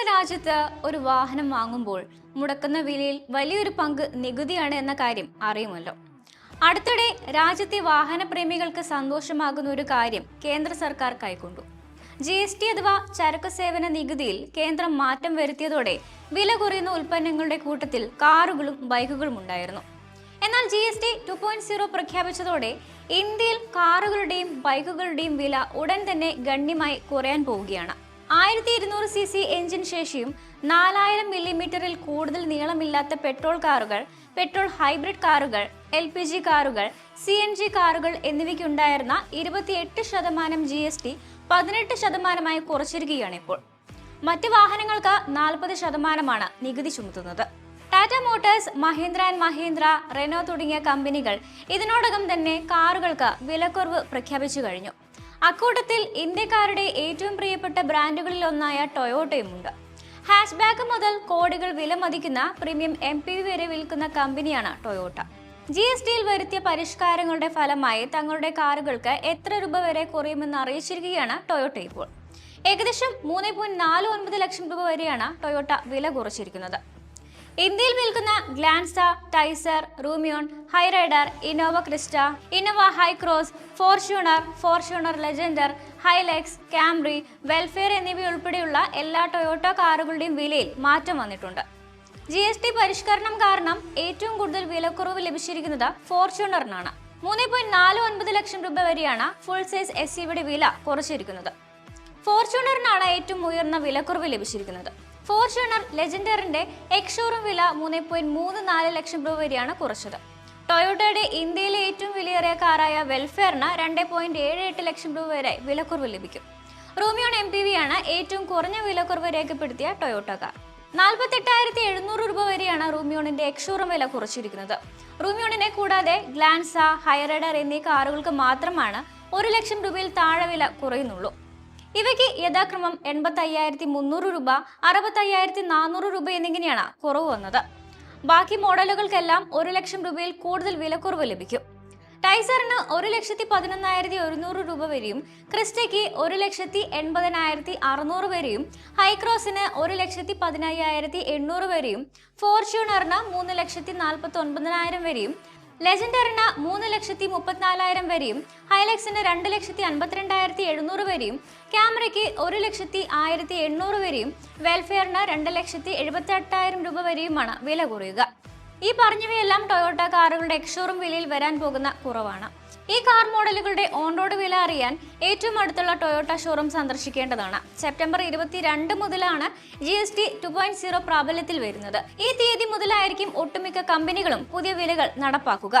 നമ്മുടെ രാജ്യത്ത് ഒരു വാഹനം വാങ്ങുമ്പോൾ മുടക്കുന്ന വിലയിൽ വലിയൊരു പങ്ക് നികുതിയാണ് എന്ന കാര്യം അറിയുമല്ലോ. അടുത്തിടെ രാജ്യത്തെ വാഹന പ്രേമികൾക്ക് സന്തോഷമാകുന്ന ഒരു കാര്യം കേന്ദ്ര സർക്കാർ കൈക്കൊണ്ടു. ജി എസ് ടി അഥവാ ചരക്ക് സേവന നികുതിയിൽ കേന്ദ്രം മാറ്റം വരുത്തിയതോടെ വില കുറയുന്ന ഉൽപ്പന്നങ്ങളുടെ കൂട്ടത്തിൽ കാറുകളും ബൈക്കുകളും ഉണ്ടായിരുന്നു. എന്നാൽ G S T two point zero പ്രഖ്യാപിച്ചതോടെ ഇന്ത്യയിൽ കാറുകളുടെയും ബൈക്കുകളുടെയും വില ഉടൻ തന്നെ ഗണ്യമായി കുറയാൻ പോവുകയാണ്. ആയിരത്തി ഇരുന്നൂറ് സി സി എഞ്ചിൻ ശേഷിയും നാലായിരം മില്ലിമീറ്ററിൽ കൂടുതൽ നീളമില്ലാത്ത പെട്രോൾ കാറുകൾ പെട്രോൾ ഹൈബ്രിഡ് കാറുകൾ എൽ പി ജി കാറുകൾ സി എൻ ജി കാറുകൾ എന്നിവയ്ക്കുണ്ടായിരുന്ന ഇരുപത്തിയെട്ട് ശതമാനം ജി എസ് ടി പതിനെട്ട് ശതമാനമായി കുറച്ചിരിക്കുകയാണ് ഇപ്പോൾ. മറ്റ് വാഹനങ്ങൾക്ക് നാൽപ്പത് ശതമാനമാണ് നികുതി ചുമത്തുന്നത്. Tata Motors Mahindra and Mahindra Renault തുടങ്ങിയ കമ്പനികൾ ഇതിനോടകം തന്നെ കാറുകൾക്ക് വിലക്കുറവ് പ്രഖ്യാപിച്ചു കഴിഞ്ഞു. അക്കൂട്ടത്തിൽ ഇന്ത്യക്കാരുടെ ഏറ്റവും പ്രിയപ്പെട്ട ബ്രാൻഡുകളിൽ ഒന്നായ ടൊയോട്ടയുമുണ്ട്. ഹാഷ്ബാക്ക് മുതൽ കോടികൾ വില മതിക്കുന്ന പ്രീമിയം എം പി വി വരെ വിൽക്കുന്ന കമ്പനിയാണ് ടൊയോട്ട. ജി എസ് ടിയിൽ വരുത്തിയ പരിഷ്കാരങ്ങളുടെ ഫലമായി തങ്ങളുടെ കാറുകൾക്ക് എത്ര രൂപ വരെ കുറയുമെന്ന് അറിയിച്ചിരിക്കുകയാണ് ടൊയോട്ട ഇപ്പോൾ. ഏകദേശം മൂന്ന് പോയിന്റ് നാല് ഒൻപത് ലക്ഷം രൂപ വരെയാണ് ടൊയോട്ട വില കുറച്ചിരിക്കുന്നത്. ഇന്ത്യയിൽ വിൽക്കുന്ന Glanza Taisor Rumion Hyryder Innova Crysta Innova Hycross Fortuner Fortuner Legender Hilux Camry Vellfire എന്നിവയുൾപ്പെടെയുള്ള എല്ലാ ടൊയോട്ട കാറുകളുടെയും വിലയിൽ മാറ്റം വന്നിട്ടുണ്ട്. ജി എസ് ടി പരിഷ്കരണം കാരണം ഏറ്റവും കൂടുതൽ വിലക്കുറവ് ലഭിച്ചിരിക്കുന്നത് ഫോർച്യൂണറിനാണ്. മൂന്ന് പോയിന്റ് നാല് ഒൻപത് ലക്ഷം രൂപ വരെയാണ് ഫുൾ സൈസ് എസ് സിയുടെ വില കുറച്ചിരിക്കുന്നത്. ഫോർച്യൂണറിനാണ് ഏറ്റവും ഉയർന്ന വിലക്കുറവ് ലഭിച്ചിരിക്കുന്നത്. ഫോർച്യൂണർ ലെജൻഡറിന്റെ എക്സ് വില മൂന്ന് പോയിന്റ് മൂന്ന് നാല് ലക്ഷം രൂപ വരെയാണ് കുറച്ചത്. ടൊയോട്ടയുടെ ഇന്ത്യയിലെ ഏറ്റവും വിലയേറിയ കാറായ വെൽഫെയറിന് രണ്ട് പോയിന്റ് ഏഴ് എട്ട് ലക്ഷം രൂപ വരെ വിലക്കുറവ് ലഭിക്കും. റോമിയോൺ എം പി വി ആണ് ഏറ്റവും കുറഞ്ഞ വിലക്കുറവ് രേഖപ്പെടുത്തിയ ടൊയോട്ട കാർ. നാൽപ്പത്തെട്ടായിരത്തി എഴുന്നൂറ് രൂപ വരെയാണ് റൂമിയോണിന്റെ എക്സ്ഷോറൂം വില കുറച്ചിരിക്കുന്നത്. റൂമിയോണിനെ കൂടാതെ ഗ്ലാൻസ ഹൈറൈഡർ എന്നീ കാറുകൾക്ക് മാത്രമാണ് ഒരു ലക്ഷം രൂപയിൽ താഴെ വില കുറയുന്നുള്ളൂ. ഇവയ്ക്ക് യഥാക്രമം എൺപത്തി അയ്യായിരത്തി മുന്നൂറ് രൂപ അറുപത്തി അയ്യായിരത്തി നാനൂറ് രൂപ എന്നിങ്ങനെയാണ് കുറവ് വന്നത്. ബാക്കി മോഡലുകൾക്കെല്ലാം ഒരു ലക്ഷം രൂപയിൽ കൂടുതൽ വിലക്കുറവ് ലഭിക്കും. ടൈസറിന് ഒരു ലക്ഷത്തി പതിനൊന്നായിരത്തി ഒരുന്നൂറ് രൂപ വരെയും ക്രിസ്റ്റയ്ക്ക് ഒരു ലക്ഷത്തി എൺപതിനായിരത്തി അറുന്നൂറ് വരെയും ഹൈക്രോസിന് ഒരു ലക്ഷത്തി പതിനയ്യായിരത്തി എണ്ണൂറ് വരെയും ഫോർച്യൂണറിന് മൂന്ന് ലക്ഷത്തി നാൽപ്പത്തി ഒൻപതിനായിരം വരെയും ലെജൻഡറിന് മൂന്ന് ലക്ഷത്തി മുപ്പത്തിനാലായിരം വരെയും ഹൈലക്സിന് രണ്ട് ലക്ഷത്തി അൻപത്തിരണ്ടായിരത്തി എഴുന്നൂറ് വരെയും ക്യാമറയ്ക്ക് ഒരു ലക്ഷത്തി ആയിരത്തി എണ്ണൂറ് വരെയും വെൽഫെയറിന് രണ്ട് ലക്ഷത്തി എഴുപത്തി എട്ടായിരം രൂപ വരെയുമാണ് വില കുറയുക. ഈ പറഞ്ഞവയെല്ലാം ടൊയോട്ട കാറുകളുടെ എക്സ്ഷോറും വിലയിൽ വരാൻ പോകുന്ന കുറവാണ്. ഈ കാർ മോഡലുകളുടെ ഓൺ റോഡ് വില അറിയാൻ ഏറ്റവും അടുത്തുള്ള ടൊയോട്ട ഷോറൂം സന്ദർശിക്കേണ്ടതാണ്. സെപ്റ്റംബർ ഇരുപത്തിരണ്ട് മുതലാണ് G S T two point zero പ്രാബല്യത്തിൽ വരുന്നത്. ഈ തീയതി മുതലായിരിക്കും ഒട്ടുമിക്ക കമ്പനികളും പുതിയ വിലകൾ നടപ്പാക്കുക.